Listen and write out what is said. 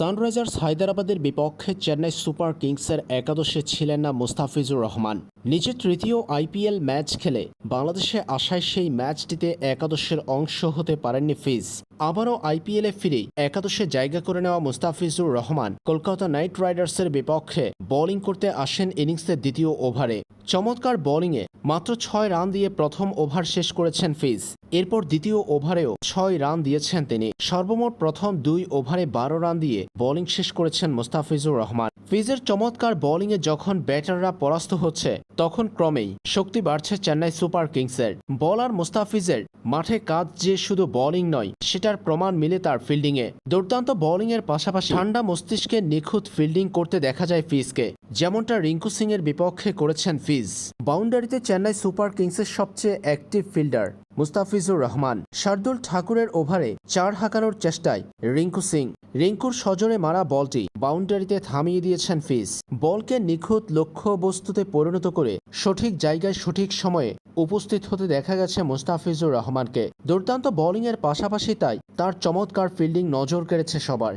Sunrisers হায়দ্রাবাদের বিপক্ষে Chennai super কিংসের একাদশে ছিলেন না মুস্তাফিজুর রহমান। নিজের তৃতীয় আইপিএল ম্যাচ খেলে বাংলাদেশে আসায় সেই ম্যাচটিতে একাদশের অংশ হতে পারেননি ফিজ। আবারও আইপিএলে ফিরেই একাদশে জায়গা করে নেওয়া মুস্তাফিজুর রহমান কলকাতা নাইট রাইডার্সের বিপক্ষে বোলিং করতে আসেন ইনিংসের দ্বিতীয় ওভারে। চমৎকার বোলিংয়ে মাত্র ছয় রান দিয়ে প্রথম ওভার শেষ করেছেন ফিজ। এরপর দ্বিতীয় ওভারেও ছয় রান দিয়েছেন তিনি। সর্বমোট প্রথম দুই ওভারে বারো রান দিয়ে বোলিং শেষ করেছেন মোস্তাফিজুর রহমান। ফিজের চমৎকার বোলিংয়ে যখন ব্যাটাররা পরাস্ত হচ্ছে, তখন ক্রমেই শক্তি বাড়ছে চেন্নাই সুপার কিংসের। বলার মোস্তাফিজের মাঠে কাজ যে শুধু বোলিং নয়, সেটার প্রমাণ মিলে তার ফিল্ডিংয়ে। দুর্দান্ত বোলিংয়ের পাশাপাশি ঠান্ডা মস্তিষ্কে নিখুঁত ফিল্ডিং করতে দেখা যায় ফিজকে। যেমনটা রিঙ্কু সিংয়ের বিপক্ষে করেছেন ফিজ। বাউন্ডারিতে চেন্নাই সুপার কিংসের সবচেয়ে অ্যাক্টিভ ফিল্ডার মুস্তাফিজুর রহমান, শার্দুল ঠাকুরের ওভারে চার হাঁকানোর চেষ্টায় রিঙ্কু সিং। রিঙ্কুর সজোরে মারা বলটি বাউন্ডারিতে থামিয়ে দিয়েছেন ফিজ। বলকে নিখুঁত লক্ষ্যবস্তুতে পরিণত করে সঠিক জায়গায় সঠিক সময়ে উপস্থিত হতে দেখা গেছে মুস্তাফিজুর রহমানকে। দুর্দান্ত বোলিংয়ের পাশাপাশি তাই তার চমৎকার ফিল্ডিং নজর কেড়েছে সবার।